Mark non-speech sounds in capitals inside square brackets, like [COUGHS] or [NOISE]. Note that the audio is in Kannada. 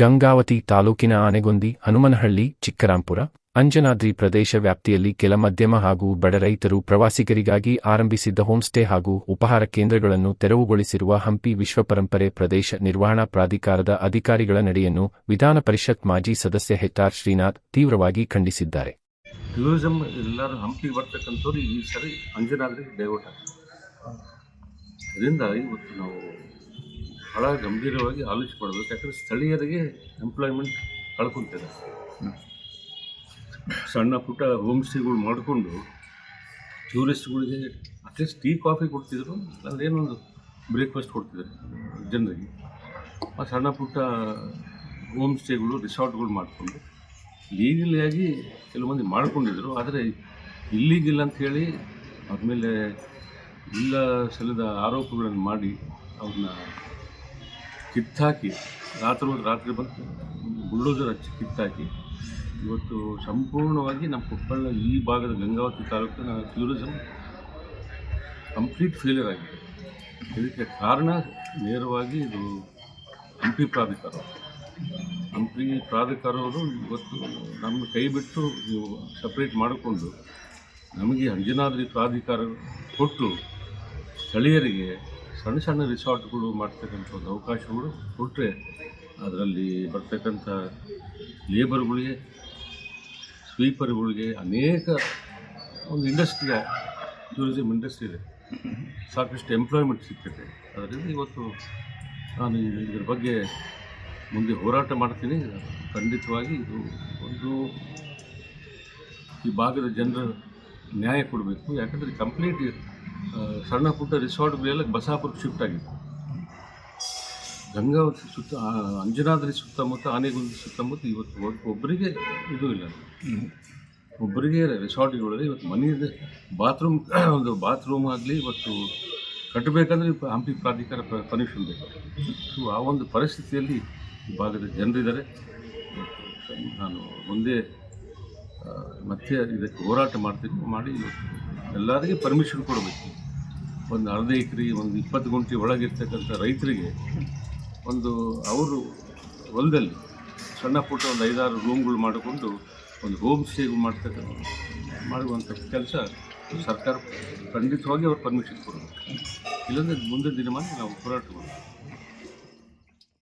ಗಂಗಾವತಿ ತಾಲೂಕಿನ ಆನೆಗೊಂದಿ, ಹನುಮನಹಳ್ಳಿ, ಚಿಕ್ಕರಾಂಪುರ, ಅಂಜನಾದ್ರಿ ಪ್ರದೇಶ ವ್ಯಾಪ್ತಿಯಲ್ಲಿ ಕೆಲ ಮಧ್ಯಮ ಹಾಗೂ ಬಡ ರೈತರು ಪ್ರವಾಸಿಗರಿಗಾಗಿ ಆರಂಭಿಸಿದ್ದ ಹೋಂಸ್ಟೇ ಹಾಗೂ ಉಪಹಾರ ಕೇಂದ್ರಗಳನ್ನು ತೆರವುಗೊಳಿಸಿರುವ ಹಂಪಿ ವಿಶ್ವಪರಂಪರೆ ಪ್ರದೇಶ ನಿರ್ವಹಣಾ ಪ್ರಾಧಿಕಾರದ ಅಧಿಕಾರಿಗಳ ನಡೆಯನ್ನು ವಿಧಾನ ಪರಿಷತ್ ಮಾಜಿ ಸದಸ್ಯ ಹೆಚ್ಆರ್ ಶ್ರೀನಾಥ್ ತೀವ್ರವಾಗಿ ಖಂಡಿಸಿದ್ದಾರೆ. ಟೂರಿಸಂ ಎಲ್ಲರೂ ಹಂಪಿ ಬರ್ತಕ್ಕಂಥವ್ರು ಈ ಅಂಜನಾದ್ರಿ ಡೈವರ್ಟ್ ಅದರಿಂದ ಇವತ್ತು ನಾವು ಬಹಳ ಗಂಭೀರವಾಗಿ ಆಲೋಚನೆ ಮಾಡಬೇಕು ಯಾಕಂದರೆ ಸ್ಥಳೀಯರಿಗೆ ಎಂಪ್ಲಾಯ್ಮೆಂಟ್ ಕಳ್ಕೊತಿದೆ. ಸಣ್ಣ ಪುಟ್ಟ ಹೋಮ್ ಸ್ಟೇಗಳು ಮಾಡಿಕೊಂಡು ಟೂರಿಸ್ಟ್ಗಳಿಗೆ ಅಟ್ಲೀಸ್ಟ್ ಟೀ ಕಾಫಿ ಕೊಡ್ತಿದ್ರು. ಏನೊಂದು ಬ್ರೇಕ್ಫಾಸ್ಟ್ ಕೊಡ್ತಿದ್ರು ಜನರಿಗೆ. ಆ ಸಣ್ಣ ಪುಟ್ಟ ಹೋಮ್ ಸ್ಟೇಗಳು ರಿಸಾರ್ಟ್ಗಳು ಮಾಡಿಕೊಂಡು ಲೀಗಲಿಯಾಗಿ ಕೆಲವು ಮಂದಿ ಮಾಡ್ಕೊಂಡಿದ್ರು. ಆದರೆ ಇಲ್ಲಿಗಿಲ್ಲ ಅಂಥೇಳಿ ಆದಮೇಲೆ ಇಲ್ಲ ಸಲ್ಲದ ಆರೋಪಗಳನ್ನು ಮಾಡಿ ಅವ್ರನ್ನ ಕಿತ್ತಾಕಿ, ರಾತ್ರಿ ರಾತ್ರಿ ಬಂದು ಬುಲ್ಡೋಸರ್ ಹಚ್ಚಿ ಕಿತ್ತಾಕಿ, ಇವತ್ತು ಸಂಪೂರ್ಣವಾಗಿ ನಮ್ಮ ಕೊಪ್ಪಳ ಈ ಭಾಗದ ಗಂಗಾವತಿ ತಾಲೂಕಿನ ಟೂರಿಸಮ್ ಕಂಪ್ಲೀಟ್ ಫೇಲಿಯರ್ ಆಗಿದೆ. ಇದಕ್ಕೆ ಕಾರಣ ನೇರವಾಗಿ ಇದು ಹಂಪಿ ಪ್ರಾಧಿಕಾರ. ಹಂಪಿ ಪ್ರಾಧಿಕಾರವರು ಇವತ್ತು ನಮ್ಮ ಕೈ ಬಿಟ್ಟು ನೀವು ಸಪ್ರೇಟ್ ಮಾಡಿಕೊಂಡು ನಮಗೆ ಅಂಜನಾದ್ರಿ ಪ್ರಾಧಿಕಾರ ಕೊಟ್ಟು ಸ್ಥಳೀಯರಿಗೆ ಸಣ್ಣ ಸಣ್ಣ ರಿಸಾರ್ಟ್ಗಳು ಮಾಡ್ತಕ್ಕಂಥ ಒಂದು ಅವಕಾಶಗಳು ಕೊಟ್ಟರೆ ಅದರಲ್ಲಿ ಬರ್ತಕ್ಕಂಥ ಲೇಬರ್ಗಳಿಗೆ, ಸ್ವೀಪರ್ಗಳಿಗೆ ಅನೇಕ ಒಂದು ಇಂಡಸ್ಟ್ರಿ ಟೂರಿಸಮ್ ಇಂಡಸ್ಟ್ರಿ ಇದೆ. ಸಾಕಷ್ಟು ಎಂಪ್ಲಾಯ್ಮೆಂಟ್ ಸಿಗ್ತದೆ ಅದರಿಂದ ಇವತ್ತು ನಾನು ಇದ್ರ ಬಗ್ಗೆ ಮುಂದೆ ಹೋರಾಟ ಮಾಡ್ತೀನಿ. ಖಂಡಿತವಾಗಿ ಇದು ಒಂದು ಈ ಭಾಗದ ಜನರ ನ್ಯಾಯ ಕೊಡಬೇಕು. ಯಾಕಂದರೆ ಕಂಪ್ಲೀಟ್ ಸಣ್ಣ ಪುಟ್ಟ ರಿಸಾರ್ಟ್ಗಳೆಲ್ಲ ಬಸಾಪುರಕ್ಕೆ ಶಿಫ್ಟ್ ಆಗಿತ್ತು. ಗಂಗಾವತಿ ಸುತ್ತ ಅಂಜನಾದ್ರಿ ಸುತ್ತಮುತ್ತ, ಆನೆಗುಂದಿ ಸುತ್ತಮುತ್ತ ಇವತ್ತು ಒಬ್- ಒಬ್ಬರಿಗೆ ಇದು ಇಲ್ಲ. ಒಬ್ಬರಿಗೆ ರೆಸಾರ್ಟ್ಗಳಲ್ಲಿ ಇವತ್ತು ಮನೆಯಿಂದ ಬಾತ್ರೂಮ್, [COUGHS] ಒಂದು ಬಾತ್ರೂಮ್ ಆಗಲಿ, ಇವತ್ತು ಕಟ್ಟಬೇಕಂದ್ರೆ ಹಂಪಿ ಪ್ರಾಧಿಕಾರ ಪರ್ಮಿಷನ್ ಬೇಕು. ಸೊ, ಆ ಒಂದು ಪರಿಸ್ಥಿತಿಯಲ್ಲಿ ಈ ಭಾಗದ ಜನರಿದ್ದಾರೆ. ನಾನು ಮುಂದೆ ಮತ್ತೆ ಇದಕ್ಕೆ ಹೋರಾಟ ಮಾಡ್ತೀನಿ. ಮಾಡಿ ಎಲ್ಲರಿಗೆ ಪರ್ಮಿಷನ್ ಕೊಡಬೇಕು. ಒಂದು ಅರ್ಧ ಎಕರೆ, ಒಂದು ಇಪ್ಪತ್ತು ಗುಂಟೆ ಒಳಗಿರ್ತಕ್ಕಂಥ ರೈತರಿಗೆ ಒಂದು ಅವರು ಹೊಲದಲ್ಲಿ ಸಣ್ಣ ಪುಟ್ಟ ಒಂದು ಐದಾರು ರೂಮ್ಗಳು ಮಾಡಿಕೊಂಡು ಒಂದು ಹೋಮ್ ಸ್ಟೇ ಮಾಡ್ತಕ್ಕಂಥ, ಮಾಡುವಂಥ ಕೆಲಸ ಸರ್ಕಾರ ಖಂಡಿತವಾಗಿ ಅವ್ರು ಪರ್ಮಿಷನ್ ಕೊಡಬೇಕು. ಇಲ್ಲಾಂದರೆ ಮುಂದಿನ ದಿನಮಾನ ನಾವು ಹೋರಾಟ ಮಾಡಬೇಕು.